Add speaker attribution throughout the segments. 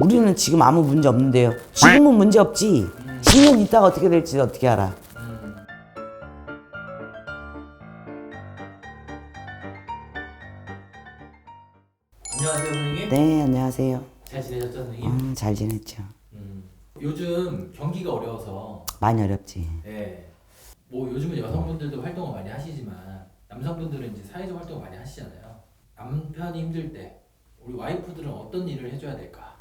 Speaker 1: 우리는 지금 아무 문제 없는데요. 지금은 문제 없지. 10년 있다가 어떻게 될지 어떻게 알아.
Speaker 2: 안녕하세요 선생님.
Speaker 1: 네, 안녕하세요.
Speaker 2: 잘 지내셨죠 선생님?
Speaker 1: 음, 잘 지냈죠.
Speaker 2: 음. 요즘 경기가 어려워서
Speaker 1: 많이 어렵지.
Speaker 2: 예. 뭐 요즘은 여성분들도 활동을 많이 하시지만 남성분들은 이제 사회적 활동을 많이 하시잖아요. 남편이 힘들 때 우리 와이프들은 어떤 일을 해줘야 될까?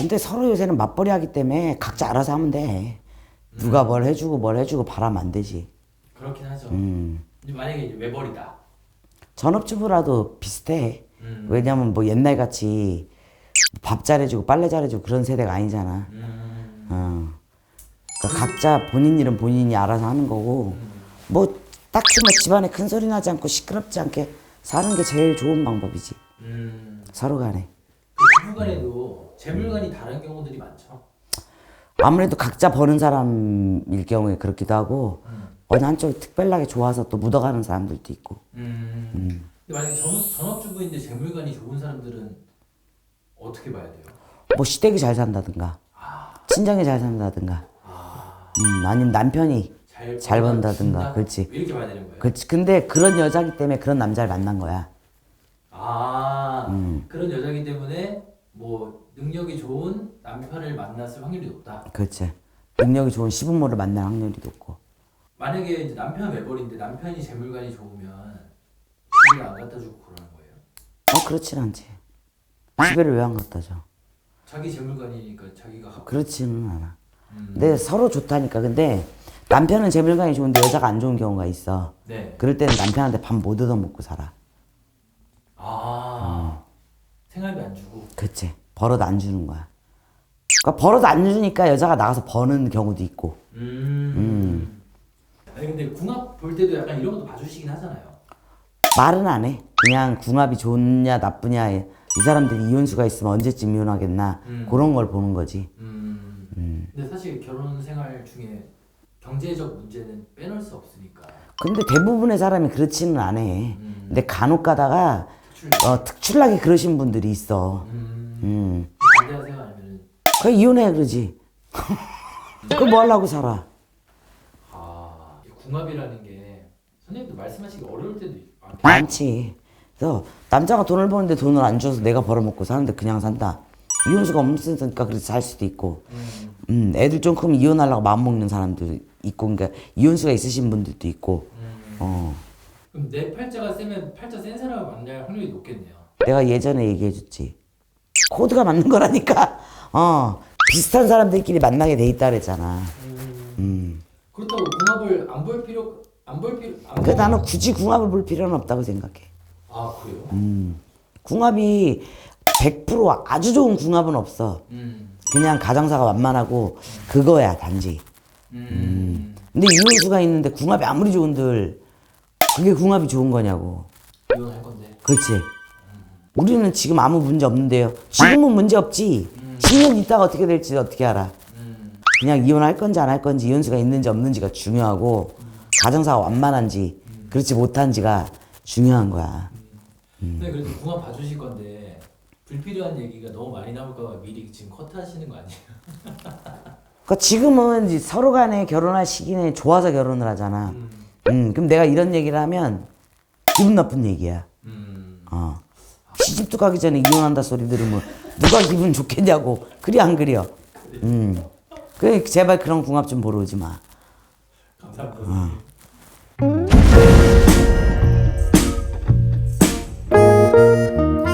Speaker 1: 근데 서로 요새는 맞벌이 하기 때문에 각자 알아서 하면 돼. 누가 뭘 해주고 뭘 해주고 바라면 안 되지.
Speaker 2: 그렇긴 하죠.
Speaker 1: 음.
Speaker 2: 근데 만약에 이제 외벌이다.
Speaker 1: 전업주부라도 비슷해.
Speaker 2: 음.
Speaker 1: 왜냐면 뭐 옛날 같이 밥 잘해주고 빨래 잘해주고 그런 세대가 아니잖아.
Speaker 2: 음.
Speaker 1: 어. 그러니까 각자 본인 일은 본인이 알아서 하는 거고 뭐 딱히 뭐 집안에 큰 소리 나지 않고 시끄럽지 않게 사는 게 제일 좋은 방법이지.
Speaker 2: 음.
Speaker 1: 서로 간에.
Speaker 2: 그 부부간에도 재물관이 다른 경우들이 많죠.
Speaker 1: 아무래도 각자 버는 사람일 경우에 그렇기도 하고
Speaker 2: 음.
Speaker 1: 어느 한쪽이 특별하게 좋아서 또 묻어가는 사람들도 있고.
Speaker 2: 음. 근데 만약에 전, 전업주부인데 재물관이 좋은 사람들은 어떻게 봐야 돼요?
Speaker 1: 뭐 시댁이 잘 산다든가 친정이 잘 산다든가
Speaker 2: 아.
Speaker 1: 음, 아니면 남편이
Speaker 2: 잘,
Speaker 1: 번다든가? 그렇지.
Speaker 2: 이렇게 봐야 되는 거예요.
Speaker 1: 그렇지 근데 그런 여자기 때문에 그런 남자를 만난 거야
Speaker 2: 아
Speaker 1: 음.
Speaker 2: 그런 여자기 때문에 뭐 능력이 좋은 남편을 만났을 확률이 높다.
Speaker 1: 그렇지 능력이 좋은 시부모를 만날 확률이 높고
Speaker 2: 만약에 이제 남편 외벌인데 남편이 재물관이 좋으면 집에 안 갖다 주고 그러는 거예요.
Speaker 1: 어 그렇진 않지 집에를 왜 안 갖다 줘
Speaker 2: 자기 재물관이니까 자기가 갖고.
Speaker 1: 그렇지는 않아
Speaker 2: 음.
Speaker 1: 근데 서로 좋다니까 근데 남편은 재물관이 좋은데 여자가 안 좋은 경우가 있어
Speaker 2: 네.
Speaker 1: 그럴 때는 남편한테 밥 못 얻어 먹고 살아
Speaker 2: 아 생활비 안 주고.
Speaker 1: 그치 벌어도 안 주는 거야 그러니까 벌어도 안 주니까 여자가 나가서 버는 경우도 있고
Speaker 2: 음. 아니 근데 궁합 볼 때도 약간 이런 것도 봐주시긴 하잖아요.
Speaker 1: 말은 안 해. 그냥 궁합이 좋냐 나쁘냐 이 사람들이 이혼수가 있으면 언제쯤 이혼하겠나
Speaker 2: 음.
Speaker 1: 그런 걸 보는 거지.
Speaker 2: 음. 근데 사실 결혼 생활 중에 경제적 문제는 빼놓을 수 없으니까.
Speaker 1: 근데 대부분의 사람이 그렇지는 않아.
Speaker 2: 음.
Speaker 1: 근데 간혹 가다가
Speaker 2: 특출.
Speaker 1: 어, 특출나게 그러신 분들이 있어.
Speaker 2: 음.
Speaker 1: 음.
Speaker 2: 반대하세요 아니면
Speaker 1: 그 이혼해 그러지. 그뭐 하려고 살아.
Speaker 2: 아, 이 궁합이라는 게 선생님도 말씀하시기 어려울 때도 있- 아,
Speaker 1: 많지. 그래서 남자가 돈을 버는데 돈을 안 줘서 내가 벌어먹고 사는데 그냥 산다. 이혼수가 없으니까 그래서 살 수도 있고.
Speaker 2: 음,
Speaker 1: 음, 애들 좀 크면 이혼하려고 마음먹는 사람도 있고, 그러니까 이혼수가 있으신 분들도 있고,
Speaker 2: 음.
Speaker 1: 어.
Speaker 2: 그럼 내 팔자가 세면 팔자 센 사람을 만날 확률이 높겠네요.
Speaker 1: 내가 예전에 얘기해줬지. 코드가 맞는 거라니까. 어, 비슷한 사람들끼리 만나게 돼 있다 그랬잖아. 음.
Speaker 2: 그렇다고 궁합을 안 볼 필요 안 볼 필요 안
Speaker 1: 그
Speaker 2: 볼-
Speaker 1: 나는 굳이 궁합을 볼 필요는 없다고 생각해.
Speaker 2: 아 그래요?
Speaker 1: 궁합이 100% 아주 좋은 궁합은 없어.
Speaker 2: 음.
Speaker 1: 그냥 가정사가 완만하고 그거야 단지.
Speaker 2: 음.
Speaker 1: 근데 이혼수가 있는데 궁합이 아무리 좋은들 그게 궁합이 좋은 거냐고.
Speaker 2: 이혼할 건데.
Speaker 1: 그렇지. 우리는 지금 아무 문제 없는데요. 지금은 문제 없지. 10년 있다가 어떻게 될지 어떻게 알아.
Speaker 2: 음.
Speaker 1: 그냥 이혼할 건지 안 할 건지 이혼수가 있는지 없는지가 중요하고 가정사가 완만한지 그렇지 못한지가 중요한 거야.
Speaker 2: 근데 그래도 궁합 봐주실 건데 불필요한 얘기가 너무 많이 나올까봐 미리 지금 컷하시는 거 아니에요?
Speaker 1: 그러니까 지금은 이제 서로 간에 결혼할 시기는 좋아서 결혼을 하잖아.
Speaker 2: 음.
Speaker 1: 음, 그럼 내가 이런 얘기를 하면 기분 나쁜 얘기야.
Speaker 2: 음.
Speaker 1: 어. 시집도 가기 전에 이혼한다 소리 들으면 누가 기분 좋겠냐고. 그리 안 그려. 음. 그래 제발 그런 궁합 좀 보러 오지 마.
Speaker 2: 감사합니다. 어.